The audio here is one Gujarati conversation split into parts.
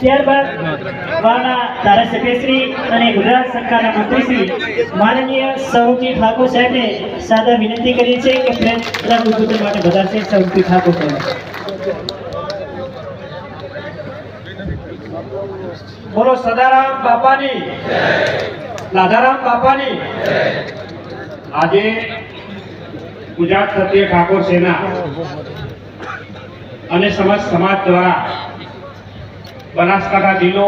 ત્યારબાદ વાળા ધારાસભ્યશ્રી અને ગુજરાત સરકારના મંત્રીશ્રી માનનીય સૌજી ઠાકોર સાહેબને સાદા વિનંતી કરીએ છીએ કે પ્રેમ બધા ઉદ્બોધન માટે વધારશે સૌજી ઠાકોર સાહેબ. બોલો, સદારામ બાપાની. રાધારામ બાપાની. આજે ગુજરાત ક્ષત્રિય ઠાકોર સેના અને સમાજ સમાજ દ્વારા બનાસકાંઠા જિલ્લો,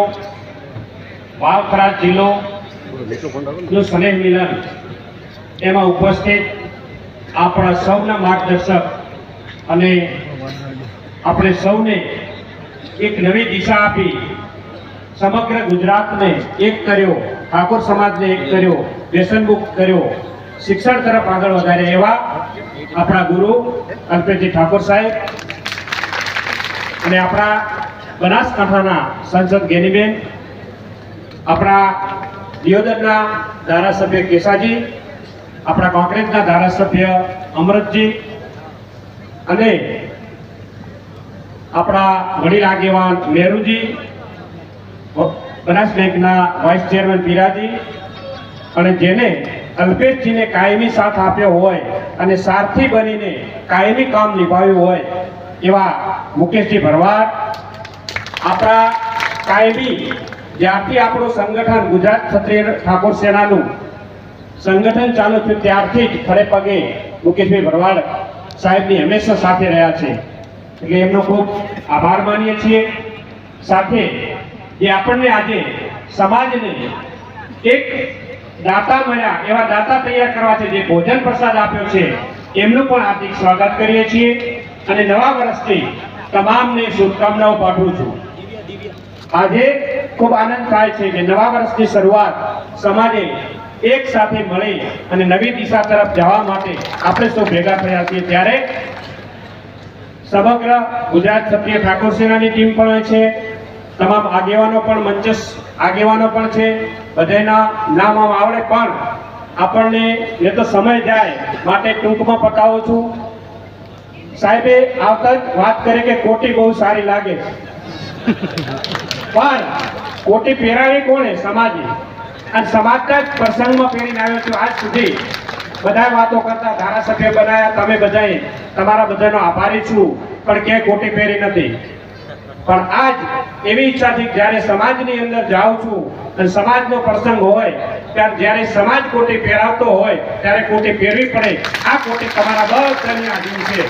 વાવખરા જિલ્લો સ્નેહ મિલન એમાં ઉપસ્થિત આપણા સૌના માર્ગદર્શક અને આપણે સૌને એક નવી દિશા આપી સમગ્ર ગુજરાતને એક કર્યો, ઠાકોર સમાજને એક કર્યો વ્યસનમુક્ત કર્યો. શિક્ષણ તરફ આગળ વધારે એવા આપણા ગુરુ અલ્પેશજી ઠાકોર સાહેબ અને આપણા બનાસકાંઠાના સંસદ ગેનીબેન, આપણા દિયોદરના ધારાસભ્ય કેસાજી, આપણા કોંગ્રેસના ધારાસભ્ય અમરતજી અને આપણા વડીલ આગેવાન મેરુજી, બનાસ બેંકના વાઇસ ચેરમેન પીરાજી અને જેને અલ્પેશજીને કાયમી સાથ આપ્યો હોય અને સારથી બનીને કાયમી કામ નિભાવ્યું હોય એવા મુકેશજી ભરવાડ આપણા કાયમી જ્યારથી આપણું સંગઠન ગુજરાત ક્ષત્રિય ઠાકોર સેનાનું સંગઠન ચાલુ થયું ત્યારથી જ ખડે પગે મુકેશભાઈ ભરવાડ સાહેબની હંમેશા સાથે રહ્યા છે. એટલે એમનો ખૂબ આભાર માનીએ છીએ. સાથે જે આપણને આજે સમાજને એક દાતા મળ્યા, એવા દાતા તૈયાર કરવા છે, જે ભોજન પ્રસાદ આપ્યો છે, એમનું પણ હાર્દિક સ્વાગત કરીએ છીએ. અને નવા વર્ષની તમામને શુભકામનાઓ પાઠવું છું. આજે ખૂબ આનંદ થાય છે કે નવા વર્ષની શરૂઆત સમાજે એક સાથે મળી અને નવી દિશા તરફ જવા માટે આપણે સૌ ભેગા થયા છીએ. ત્યારે સમગ્ર ગુજરાત ક્ષત્રિય ઠાકોર સેનાની ટીમ પણ હોય છે, તમામ આગેવાનો પણ મંચસ આગેવાનો પણ છે, બધાના નામ આવડે પણ આપણને એ તો સમય જાય માટે ટૂંકમાં પતાવું છું. સાહેબે આવતા વાત કરે કે કોટી બહુ સારી લાગે. પણ કોટી પહેરાવી કોણે સમાજે. અને સમાજના જ પ્રસંગમાં પહેરીને આવ્યો છું આજ સુધી. બધા વાતો કરતા ધારાસભ્ય બનાયા, તમે બધાએ તમારા બધાનો આભારી છું, પણ ક્યાંય કોટી પહેરી નથી. પણ આજ એવી ઈચ્છાથી જ્યારે સમાજની અંદર જાઉં છું અને સમાજનો પ્રસંગ હોય, ત્યારે જ્યારે સમાજ કોટી પહેરાવતો હોય, ત્યારે કોટી પહેરવી પડે. આ કોટી તમારા બધાની આધીન છે.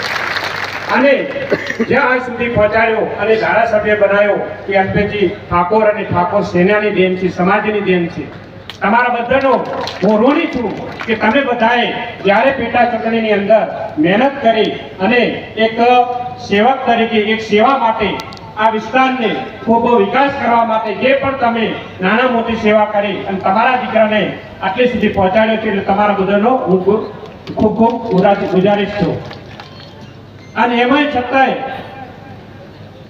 અને જ્યાં આજ સુધી પહોંચાડ્યો અને ધારાસભ્ય બનાવ્યો એ અલ્પેજી ઠાકોર અને ઠાકોર સેનાની દેન છે, સમાજની દેન છે. તમારા બધાનો હું ઋણી છું કે તમે બધાએ જ્યારે પેટા ચૂંટણીની અંદર મહેનત કરી અને એક સેવક તરીકે, એક સેવા માટે આ વિસ્તારને ખૂબ વિકાસ કરવા માટે જે પણ તમે નાના મોટી સેવા કરી અને તમારા દીકરાને આટલી સુધી પહોંચાડ્યો છે એટલે તમારા બધાનો હું ખૂબ ખૂબ ખૂબ ગુજારી- ગુજારીશ છું. અને એમાંય છતાંય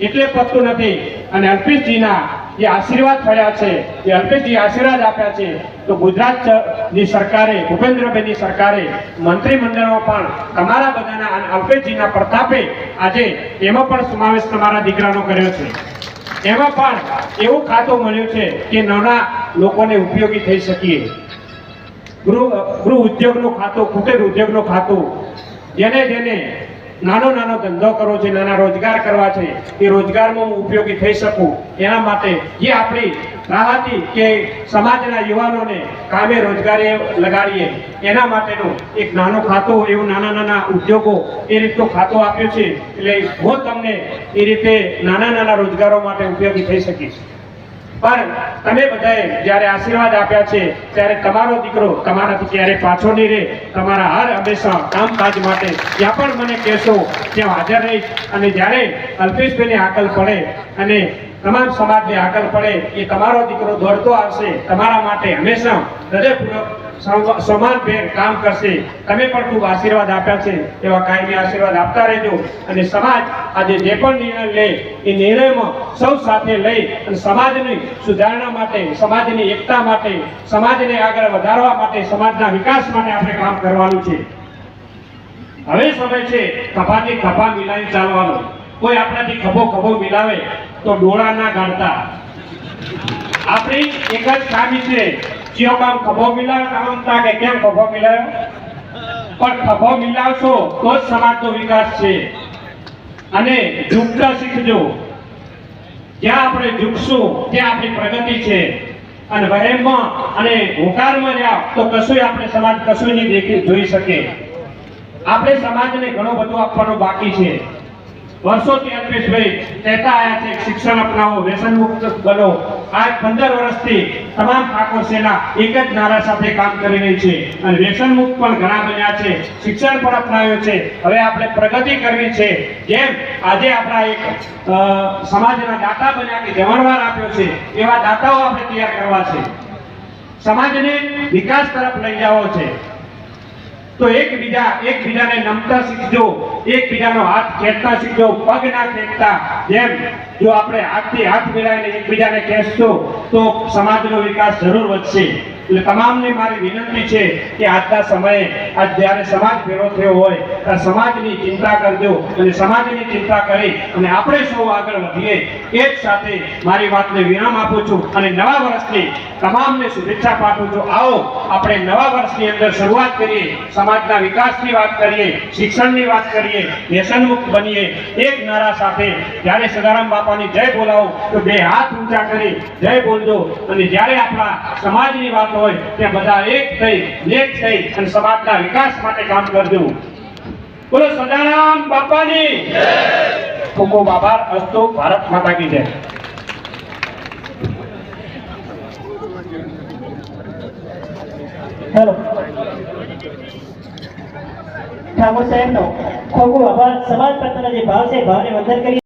એટલે પતું નથી. અને અલ્પેશજીના જે આશીર્વાદ થયા છે, એ અલ્પેશજી આશીર્વાદ આપ્યા છે, તો ગુજરાતની સરકારે, ભૂપેન્દ્રભાઈની સરકારે, મંત્રીમંડળમાં પણ તમારા બધાના અલ્પેશજીના પ્રતાપે આજે એમાં પણ સમાવેશ તમારા દીકરાનો કર્યો છે. એમાં પણ એવું ખાતું મળ્યું છે કે નાના લોકોને ઉપયોગી થઈ શકીએ. ગૃહ ગૃહ ઉદ્યોગનું ખાતું, કુટીર ઉદ્યોગનું ખાતું, જેને જેને નાનો નાનો ધંધો કરવો છે નાના રોજગાર કરવા છે, એ રોજગારમાં હું ઉપયોગી થઈ શકું. એના માટે જે આપણી રાહ કે સમાજના યુવાનોને કામે રોજગારી લગાડીએ, એના માટેનું એક નાનો ખાતો, એવું નાના નાના ઉદ્યોગો એ રીતનો ખાતો આપ્યો છે, એટલે હું તમને એ રીતે નાના નાના રોજગારો માટે ઉપયોગી થઈ શકીશ. પણ તમે બધાએ જ્યારે આશીર્વાદ આપ્યા છે, ત્યારે તમારો દીકરો તમારાથી ક્યારે પાછો નહીં રહે. તમારા હર હંમેશા કામકાજ માટે ત્યાં પણ મને કહેશો, ત્યાં હાજર રહીશ. અને જ્યારે અલ્પેશભાઈની આકલ પડે અને તમામ સમાજને આગળ પડે, એ તમારો દીકરો દોડતો આવશે, તમારા માટે હંમેશા હૃદયપૂર્વક સમ- સમાનભેર કામ કરશે. તમે પણ ખૂબ આશીર્વાદ આપ્યા છે, એવા કાયમી આશીર્વાદ આપતા રહેજો. અને સમાજ આજે જે પણ નિર્ણય લે, એ નિર્ણયમાં સૌ સાથે લઈ અને સમાજની સુધારણા માટે, સમાજની એકતા માટે, સમાજને આગળ વધારવા માટે, સમાજના વિકાસ માટે આપણે કામ કરવાનું છે. હવે સમય છે ખભાથી ખભા મિલાવી ચાલવાનો. કોઈ આપણાથી ખભો ખભો મિલાવે, તો ડોળા ના ગાળતા. આપણી એક જ ખામી છે જીઓ કામ ખભો મિલાવે કામતા કે કેમ ખભો મિલાયો? પણ ખભો મિલાવશો તો જ સમાજનો વિકાસ છે. અને ઝૂકતા શીખજો. જ્યાં આપણે ઝૂકશું ત્યાં આપણી પ્રગતિ છે. અને વહેમમાં અને હોકારમાં રહ્યા, તો કશું આપણે સમાજ કશું નહીં દેખી જોઈ શકે. આપણે સમાજને ઘણો બધું આપવાનો બાકી છે. વર્ષોથી અલ્પેશભાઈ કહેતા આવ્યા છે શિક્ષણ અપનાવો વ્યસન મુક્ત બનો આજ પંદર વર્ષથી તમામ ઠાકોર સેના એક જ નારા સાથે કામ કરી રહી છે અને વ્યસન મુક્ત પણ ઘણા બન્યા છે, શિક્ષણ પણ અપનાવ્યું છે. હવે આપણે પ્રગતિ કરવી છે. જેમ આજે આપણા એક સમાજના દાતા બન્યા કે જમણવાર આપ્યો છે, એવા દાતાઓ આપણે તૈયાર કરવા છે. સમાજને વિકાસ તરફ લઈ જવો છે. તો એકબીજા, એકબીજાને નમતા શીખજો. એકબીજાનો હાથ ખેંચતા શીખજો પગ ના ખેંચતા, જેમ જો આપણે હાથથી હાથ મિલાવીને એકબીજાને ખેંચશું, તો સમાજનો વિકાસ જરૂર વધશે. એટલે તમામને મારી વિનંતી છે કે આજના સમયે, આજ જ્યારે સમાજ ભેગો થયો હોય ત્યારે સમાજની ચિંતા કરજો અને સમાજની ચિંતા કરી અને આપણે સૌ આગળ વધીએ. એ જ સાથે મારી વાતને વિરામ આપું છું અને નવા વર્ષની તમામને શુભેચ્છા પાઠવું છું. આવો, આપણે નવા વર્ષની અંદર શરૂઆત કરીએ, સમાજના વિકાસની વાત કરીએ, શિક્ષણની વાત કરીએ, વ્યસનમુક્ત બનીએ. એક નારા સાથે, જ્યારે સદારામ બાપાની જય બોલાવો, તો બે હાથ ઊંચા કરી, જય બોલજો. અને જ્યારે આપણા સમાજની વાત હોય ત્યાં બધા એક થઈ એક થઈ અને સમાજના વિકાસ માટે કામ કરજો. બોલો, સદારામ બાપાની ખૂબ ખૂબ અસ્તુ ભારત માતા કી જય હેલો. ઠાકોર સાહેબનો ખૂબ ખૂબ આભાર. સમાજ પ્રત્યેનો ભાવ છે ભાવને વંદન કરીએ.